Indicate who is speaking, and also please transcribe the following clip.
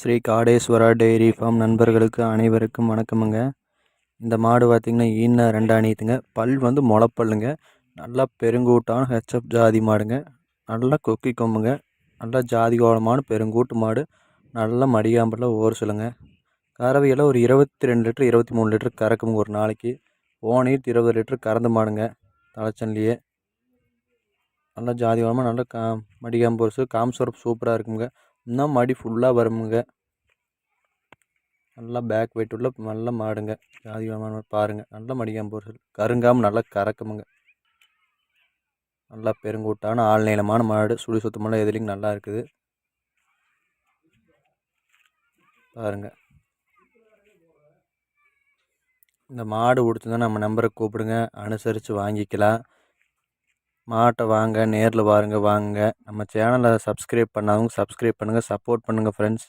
Speaker 1: Sri Kadeswara dairy farm நண்பர்களுக்கு அனைவருக்கும் வணக்கமுங்க. இந்த மாடு பார்த்திங்கன்னா ஈன ரெண்டு அணியுதுங்க பல் வந்து முளப்பல்லுங்க. நல்லா பெருங்கூட்டான ஹெச்எப் ஜாதி மாடுங்க. நல்லா கொக்கி கொம்புங்க. நல்லா ஜாதி கோலமான பெருங்கூட்டு மாடு. நல்லா மடியாம்பரில் ஓர் சொல்லுங்க கறவையில் ஒரு இருபத்தி ரெண்டு லிட்டர் இருபத்தி மூணு லிட்டர் கறக்குங்க ஒரு நாளைக்கு. ஓனிட்டு இருபது லிட்டர் கறந்து மாடுங்க. தலைச்சன்லேயே நல்லா ஜாதி கோலமாக நல்லா கா மடிகாம்பு வருஷம் காம்சுரப் சூப்பராக இருக்குங்க. இன்னும் மடி ஃபுல்லாக வருமுங்க. நல்லா பேக் வெயிட் உள்ள நல்ல மாடுங்க. ஜாதி பாருங்கள் நல்ல மடிக்காமல் ஒரு கருங்காமல் நல்லா கறக்குமுங்க. நல்லா பெருங்கூட்டான ஆழ்நீளமான மாடு. சுழி சுத்தமெல்லாம் எதுலேயும் நல்லா இருக்குது. பாருங்க. இந்த மாடு பிடிச்சிருந்தா நம்ம நம்பரை கூப்பிடுங்க. அனுசரித்து வாங்கிக்கலாம். மாட்டை வாங்க நேரில் பாருங்கள் வாங்க நம்ம சேனலை சப்ஸ்கிரைப் பண்ணாதவங்க சப்ஸ்கிரைப் பண்ணுங்கள் சப்போர்ட் பண்ணுங்கள் ஃப்ரெண்ட்ஸ்